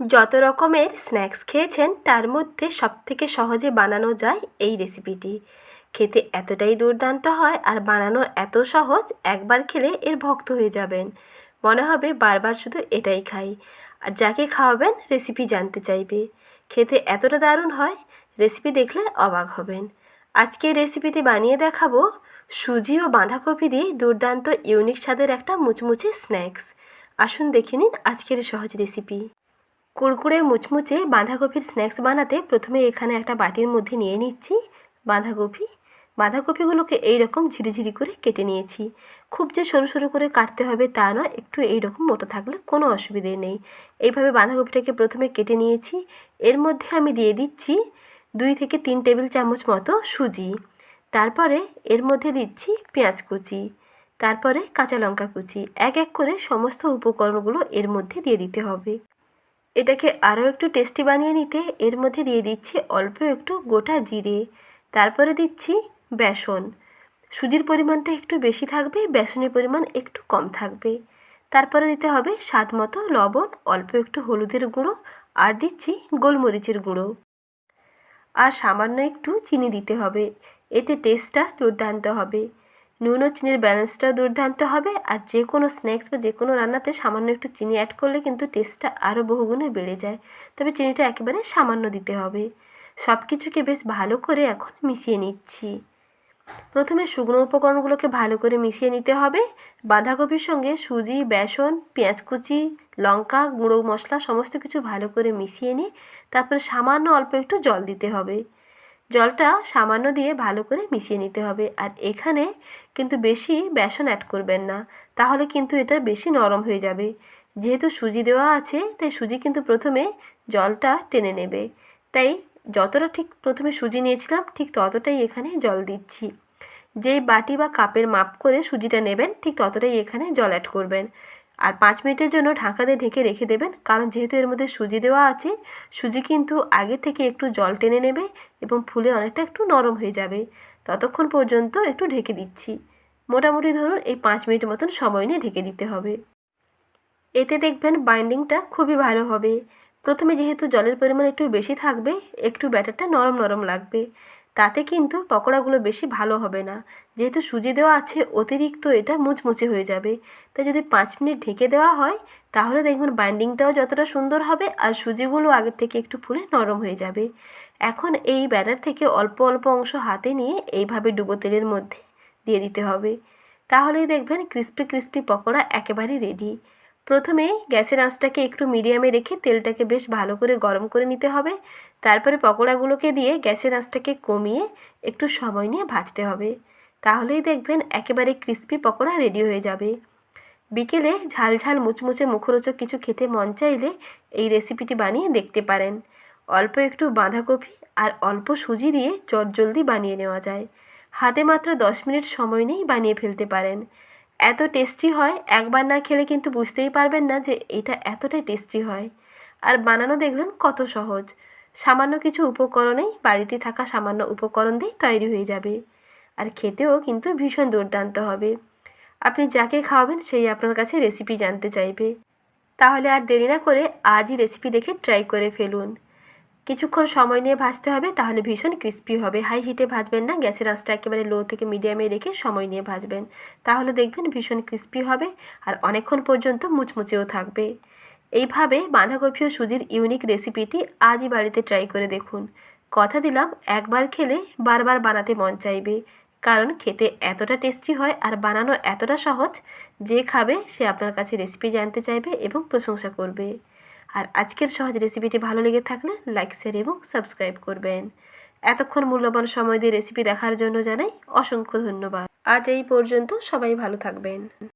যত রকমের স্ন্যাক্স খেয়েছেন, তার মধ্যে সবথেকে সহজে বানানো যায় এই রেসিপিটি। খেতে এতটাই দুর্দান্ত হয় আর বানানো এত সহজ, একবার খেলে এর ভক্ত হয়ে যাবেন। মনে হবে বারবার শুধু এটাই খাই। আর যাকে খাওয়াবেন, রেসিপি জানতে চাইবে। খেতে এতটা দারুণ হয়, রেসিপি দেখলে অবাক হবেন। আজকে রেসিপিতে বানিয়ে দেখাবো সুজি ও বাঁধাকপি দিয়ে দুর্দান্ত ইউনিক স্বাদের একটা মুচমুচে স্ন্যাক্স। আসুন দেখে নিন আজকের সহজ রেসিপি। কুরকুরে, মুচমুচে বাঁধাকপির স্ন্যাক্স বানাতে প্রথমে এখানে একটা বাটির মধ্যে নিয়ে নিচ্ছি বাঁধাকপি। বাঁধাকপিগুলোকে এই রকম ঝিরিঝিরি করে কেটে নিয়েছি। খুব যে সরু সরু করে কাটতে হবে তা নয়, একটু এই রকম মোটা থাকলে কোনো অসুবিধে নেই। এইভাবে বাঁধাকপিটাকে প্রথমে কেটে নিয়েছি। এর মধ্যে আমি দিয়ে দিচ্ছি দুই থেকে তিন টেবিল চামচ মতো সুজি। তারপরে এর মধ্যে দিচ্ছি পেঁয়াজ কুচি। তারপরে কাঁচা লঙ্কা কুচি। এক এক করে সমস্ত উপকরণগুলো এর মধ্যে দিয়ে দিতে হবে। এটাকে আরও একটু টেস্টি বানিয়ে নিতে এর মধ্যে দিয়ে দিচ্ছি অল্প একটু গোটা জিরে। তারপরে দিচ্ছি বেসন। সুজির পরিমাণটা একটু বেশি থাকবে, বেসনের পরিমাণ একটু কম থাকবে। তারপরে দিতে হবে স্বাদ মতো লবণ, অল্প একটু হলুদের গুঁড়ো আর দিচ্ছি গোলমরিচের গুঁড়ো। আর সামান্য একটু চিনি দিতে হবে, এতে টেস্টটা দুর্দান্ত হবে। নুন ও চিনির ব্যালেন্সটাও দুর্দান্ত হবে আর যে কোনো স্ন্যাক্স বা যে কোনো রান্নাতে সামান্য একটু চিনি অ্যাড করলে কিন্তু টেস্টটা আরও বহুগুণে বেড়ে যায়। তবে চিনিটা একেবারে সামান্য দিতে হবে। সব কিছুকে বেশ ভালো করে এখন মিশিয়ে নিচ্ছি। প্রথমে শুকনো উপকরণগুলোকে ভালো করে মিশিয়ে নিতে হবে। বাঁধাকপির সঙ্গে সুজি, বেসন, পেঁয়াজ কুচি, লঙ্কা, গুঁড়ো মশলা সমস্ত কিছু ভালো করে মিশিয়ে নিয়ে তারপরে সামান্য অল্প একটু জল দিতে হবে। জলটা সামান্য দিয়ে ভালো করে মিশিয়ে নিতে হবে। আর এখানে কিন্তু বেশি বেসন অ্যাড করবেন না। তাহলে কিন্তু এটা বেশি নরম হয়ে যাবে। যেহেতু সুজি দেওয়া আছে, তাই সুজি কিন্তু প্রথমে জলটা টেনে নেবে। তাই যতটা ঠিক প্রথমে সুজি নিয়েছিলাম, ঠিক ততটাই এখানে জল দিচ্ছি। যেই বাটি বা কাপের মাপ করে সুজিটা নেবেন, ঠিক ততটাই এখানে জল অ্যাড করবেন। আর পাঁচ মিনিটের জন্য ঢাকা দিয়ে ঢেকে রেখে দেবেন। কারণ যেহেতু এর মধ্যে সুজি দেওয়া আছে, সুজি কিন্তু আগে থেকে একটু জল টেনে নেবে এবং ফুলে অনেকটা একটু নরম হয়ে যাবে। ততক্ষণ পর্যন্ত একটু ঢেকে দিচ্ছি। মোটামুটি ধরুন এই পাঁচ মিনিট মতন সময় নিয়ে ঢেকে দিতে হবে। এতে দেখবেন বাইন্ডিংটা খুবই ভালো হবে। প্রথমে যেহেতু জলের পরিমাণ একটু বেশি থাকবে, একটু ব্যাটারটা নরম নরম লাগবে। তাতে কিন্তু পকোড়াগুলো বেশি ভালো হবে না। যেহেতু সুজি দেওয়া আছে, অতিরিক্ত এটা মুচমুচে হয়ে যাবে। তাই যদি পাঁচ মিনিট ঢেকে দেওয়া হয়, তাহলে দেখবেন বাইন্ডিংটাও যতটা সুন্দর হবে আর সুজিগুলো আগের থেকে একটু ফুলে নরম হয়ে যাবে। এখন এই ব্যাটার থেকে অল্প অল্প অংশ হাতে নিয়ে এইভাবে ডুবো তেলের মধ্যে দিয়ে দিতে হবে। তাহলেই দেখবেন ক্রিস্পি ক্রিস্পি পকোড়া একেবারেই রেডি প্রথমে গ্যাসের আঁচটাকে একটু মিডিয়ামে রেখে তেলটাকে বেশ ভালো করে গরম করে নিতে হবে। তারপরে পকোড়াগুলোকে দিয়ে গ্যাসের আঁচটাকে কমিয়ে একটু সময় নিয়ে ভাজতে হবে। তাহলেই দেখবেন একেবারে ক্রিস্পি পকোড়া রেডি হয়ে যাবে। বিকেলে ঝাল ঝাল মুচমুচে মুখরোচক কিছু খেতে মন চাইলে এই রেসিপিটি বানিয়ে দেখতে পারেন। অল্প একটু বাঁধাকপি আর অল্প সুজি দিয়ে চটজলদি বানিয়ে নেওয়া যায়। হাতে মাত্র দশ মিনিট সময় নেই বানিয়ে ফেলতে পারেন। এত টেস্টি হয়, একবার না খেলে কিন্তু বুঝতেই পারবেন না যে এটা এতটাই টেস্টি হয়। আর বানানো দেখলেন কত সহজ। সামান্য কিছু উপকরণেই বাড়িতে থাকা সামান্য উপকরণ দিয়েই তৈরি হয়ে যাবে। আর খেতেও কিন্তু ভীষণ দুর্দান্ত হবে। আপনি যাকে খাওয়াবেন সেই আপনার কাছে রেসিপি জানতে চাইবে। তাহলে আর দেরি না করে আজই রেসিপি দেখে ট্রাই করে ফেলুন। কিছুক্ষণ সময় নিয়ে ভাজতে হবে, তাহলে ভীষণ ক্রিস্পি হবে। হাই হিটে ভাজবেন না, গ্যাসের আঁচটা একেবারে লো থেকে মিডিয়ামে রেখে সময় নিয়ে ভাজবেন। তাহলে দেখবেন ভীষণ ক্রিস্পি হবে আর অনেকক্ষণ পর্যন্ত মুচমুচেও থাকবে। এইভাবে বাঁধাকপি ও সুজির ইউনিক রেসিপিটি আজই বাড়িতে ট্রাই করে দেখুন। কথা দিলাম, একবার খেলে বারবার বানাতে মন চাইবে। কারণ খেতে এতটা টেস্টি হয় আর বানানো এতটা সহজ, যে খাবে সে আপনার কাছে রেসিপি জানতে চাইবে এবং প্রশংসা করবে। আর আজকের সহজ রেসিপিটি ভালো লেগে থাকলে লাইক শেয়ার এবং সাবস্ক্রাইব করবেন। এতক্ষণ মূল্যবান সময় দিয়ে রেসিপি দেখার জন্য জানাই অসংখ্য ধন্যবাদ। আজ এই পর্যন্ত সবাই ভালো থাকবেন।